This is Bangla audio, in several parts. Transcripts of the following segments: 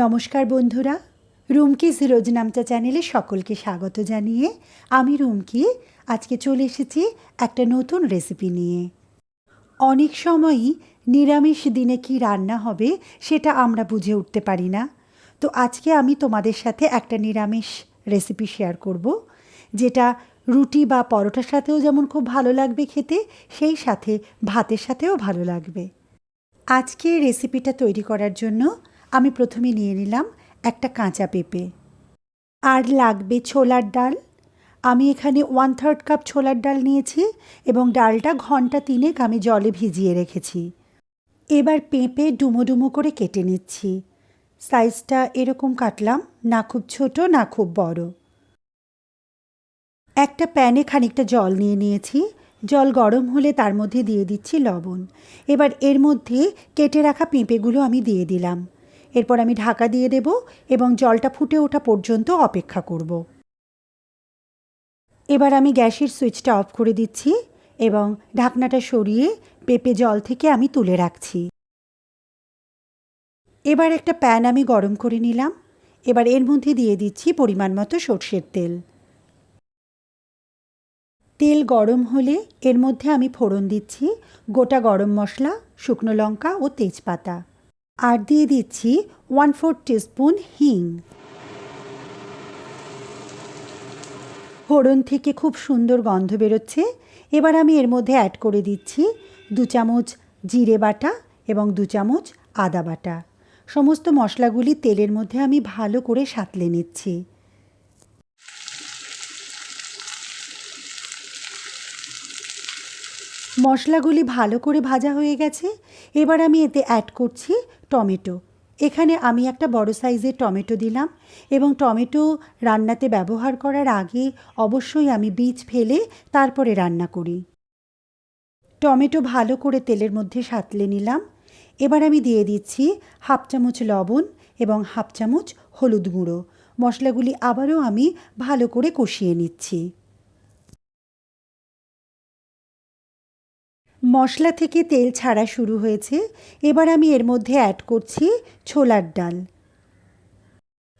নমস্কার বন্ধুরা রুমকিস রোজনামচা চ্যানেলে সকলকে স্বাগত জানিয়ে আমি রুমকি, আজকে চলে এসেছি একটা নতুন রেসিপি নিয়ে। অনেক সময়ই নিরামিষ দিনে কি রান্না হবে সেটা আমরা বুঝে উঠতে পারি না। তো আজকে আমি তোমাদের সাথে একটা নিরামিষ রেসিপি শেয়ার করব, যেটা রুটি বা পরোটার সাথেও যেমন খুব ভালো লাগবে খেতে, সেই সাথে ভাতের সাথেও ভালো লাগবে। আজকে রেসিপিটা তৈরি করার জন্য আমি প্রথমে নিয়ে নিলাম একটা কাঁচা পেঁপে। আর লাগবে ছোলার ডাল। আমি এখানে ওয়ান থার্ড কাপ ছোলার ডাল নিয়েছি এবং ডালটা ঘণ্টা তিনেক আমি জলে ভিজিয়ে রেখেছি। এবার পেঁপে ডুমো ডুমো করে কেটে নিচ্ছি। সাইজটা এরকম কাটলাম, না খুব ছোট, না খুব বড়। একটা প্যানে খানিকটা জল নিয়ে নিয়েছি। জল গরম হলে তার মধ্যে দিয়ে দিচ্ছি লবণ। এবার এর মধ্যে কেটে রাখা পেঁপেগুলো আমি দিয়ে দিলাম। এরপর আমি ঢাকা দিয়ে দেব এবং জলটা ফুটে ওঠা পর্যন্ত অপেক্ষা করব। এবার আমি গ্যাসের সুইচটা অফ করে দিচ্ছি এবং ঢাকনাটা সরিয়ে পেঁপে জল থেকে আমি তুলে রাখছি। এবার একটা প্যান আমি গরম করে নিলাম। এবার এর মধ্যে দিয়ে দিচ্ছি পরিমাণ মতো সর্ষের তেল। তেল গরম হলে এর মধ্যে আমি ফোড়ন দিচ্ছি। গোটা গরম মশলা, শুকনো লঙ্কা ও তেজপাতা। আর দিয়ে দিচ্ছি ওয়ান ফোর টিস্পুন হিং ফোড়ন থেকে খুব সুন্দর গন্ধ বেরোচ্ছে। এবার আমি এর মধ্যে অ্যাড করে দিচ্ছি দু চামচ জিরে বাটা এবং দু চামচ আদা বাটা। সমস্ত মশলাগুলি তেলের মধ্যে আমি ভালো করে সাঁতলে নিচ্ছি। মশলাগুলি ভালো করে ভাজা হয়ে গেছে। এবার আমি এতে অ্যাড করছি টমেটো। এখানে আমি একটা বড় সাইজের টমেটো দিলাম এবং টমেটো রান্নাতে ব্যবহার করার আগে অবশ্যই আমি বীজ ফেলে তারপরে রান্না করি। টমেটো ভালো করে তেলের মধ্যে সাঁতলে নিলাম। এবার আমি দিয়ে দিচ্ছি হাফ চামচ লবণ এবং হাফ চামচ হলুদ গুঁড়ো। মশলাগুলি আবারও আমি ভালো করে কষিয়ে নিচ্ছি। মশলা থেকে তেল ছাড়া শুরু হয়েছে। এবার আমি এর মধ্যে অ্যাড করছি ছোলার ডাল।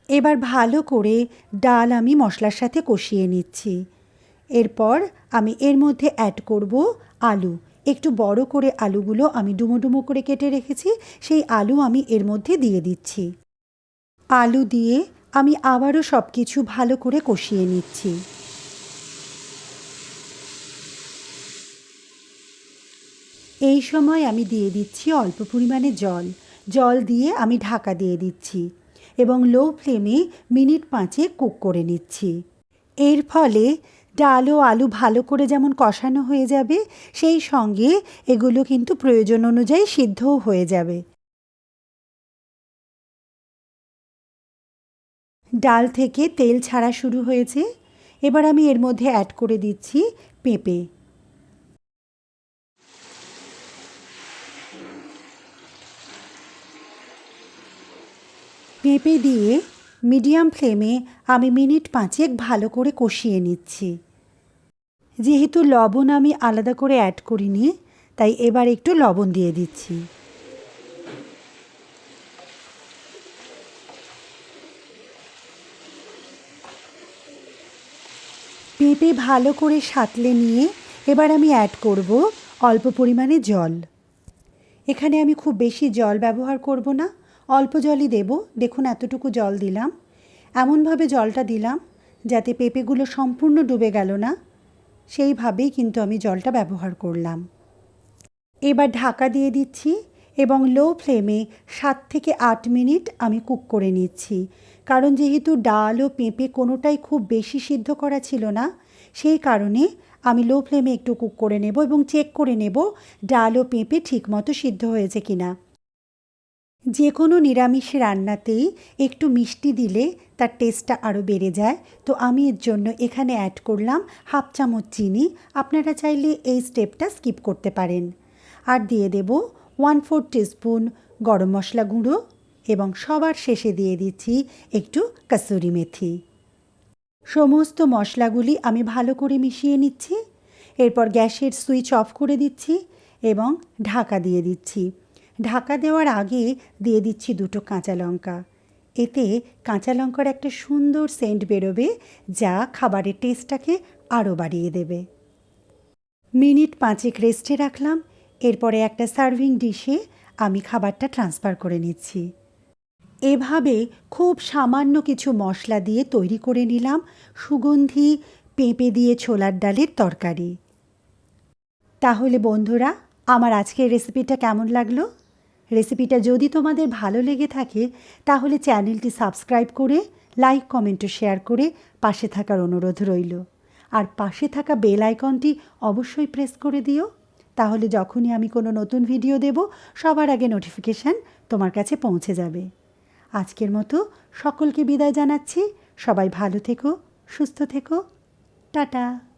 এবার ভালো করে ডাল আমি মশলার সাথে কষিয়ে নিচ্ছি। এরপর আমি এর মধ্যে অ্যাড করব আলু। একটু বড় করে আলুগুলো আমি ডুমো ডুমো করে কেটে রেখেছি, সেই আলু আমি এর মধ্যে দিয়ে দিচ্ছি। আলু দিয়ে আমি আবারও সব কিছু ভালো করে কষিয়ে নিচ্ছি। এই সময় আমি দিয়ে দিচ্ছি অল্প পরিমাণে জল। জল দিয়ে আমি ঢাকা দিয়ে দিচ্ছি এবং লো ফ্লেমে মিনিট পাঁচে কুক করে নিচ্ছি। এর ফলে ডাল ও আলু ভালো করে যেমন কষানো হয়ে যাবে, সেই সঙ্গে এগুলো কিন্তু প্রয়োজন অনুযায়ী সিদ্ধও হয়ে যাবে। ডাল থেকে তেল ছাড়া শুরু হয়েছে। এবার আমি এর মধ্যে অ্যাড করে দিচ্ছি পেঁপে। পেঁপে দিয়ে মিডিয়াম ফ্লেমে আমি মিনিট পাঁচেক ভালো করে কষিয়ে নিচ্ছি। যেহেতু লবণ আমি আলাদা করে অ্যাড করিনি, তাই এবার একটু লবণ দিয়ে দিচ্ছি। পেঁপে ভালো করে সাঁতলে নিয়ে এবার আমি অ্যাড করব অল্প পরিমাণে জল। এখানে আমি খুব বেশি জল ব্যবহার করব না। অল্প জলই দেব। দেখুন, এতটুকু জল দিলাম। এমনভাবে জলটা দিলাম যাতে পেঁপেগুলো সম্পূর্ণ ডুবে গেল না। সেইভাবেই কিন্তু আমি জলটা ব্যবহার করলাম। এবার ঢাকা দিয়ে দিচ্ছি এবং লো ফ্লেমে সাত থেকে আট মিনিট আমি কুক করে নিচ্ছি। কারণ যেহেতু ডাল ও পেঁপে কোনোটাই খুব বেশি সিদ্ধ করা ছিল না, সেই কারণে আমি লো ফ্লেমে একটু কুক করে নেব এবং চেক করে নেব ডাল ও পেঁপে ঠিকমতো সিদ্ধ হয়েছে কিনা। যে কোনো নিরামিষ রান্নাতেই একটু মিষ্টি দিলে তার টেস্টটা আরও বেড়ে যায়। তো আমি এর জন্য এখানে অ্যাড করলাম হাফ চামচ চিনি। আপনারা চাইলে এই স্টেপটা স্কিপ করতে পারেন। আর দিয়ে দেব ওয়ান ফোর টিস্পুন গরম মশলা গুঁড়ো এবং সবার শেষে দিয়ে দিচ্ছি একটু কাসুরি মেথি। সমস্ত মশলাগুলি আমি ভালো করে মিশিয়ে নিচ্ছি। এরপর গ্যাসের সুইচ অফ করে দিচ্ছি এবং ঢাকা দিয়ে দিচ্ছি। ঢাকা দেওয়ার আগে দিয়ে দিচ্ছি দুটো কাঁচা লঙ্কা। এতে কাঁচা লঙ্কার একটা সুন্দর সেন্ট বেরোবে, যা খাবারের টেস্টটাকে আরও বাড়িয়ে দেবে। মিনিট পাঁচেক রেস্টে রাখলাম, এরপরে একটা সার্ভিং ডিশে আমি খাবারটা ট্রান্সফার করে নিচ্ছি। এভাবে খুব সামান্য কিছু মশলা দিয়ে তৈরি করে নিলাম, সুগন্ধি, পেঁপে দিয়ে ছোলার ডালের তরকারি। তাহলে বন্ধুরা, আমার আজকের রেসিপিটা কেমন লাগল? রেসিপিটা যদি তোমাদের ভালো লেগে থাকে, তাহলে চ্যানেলটি সাবস্ক্রাইব করে, লাইক, কমেন্ট ও শেয়ার করে পাশে থাকার অনুরোধ রইল। আর পাশে থাকা বেল আইকনটি অবশ্যই প্রেস করে দিও। তাহলে যখনই আমি কোনো নতুন ভিডিও দেব, সবার আগে নোটিফিকেশান তোমার কাছে পৌঁছে যাবে। আজকের মতো সকলকে বিদায় জানাচ্ছি। সবাই ভালো থেকো, সুস্থ থেকো। টাটা।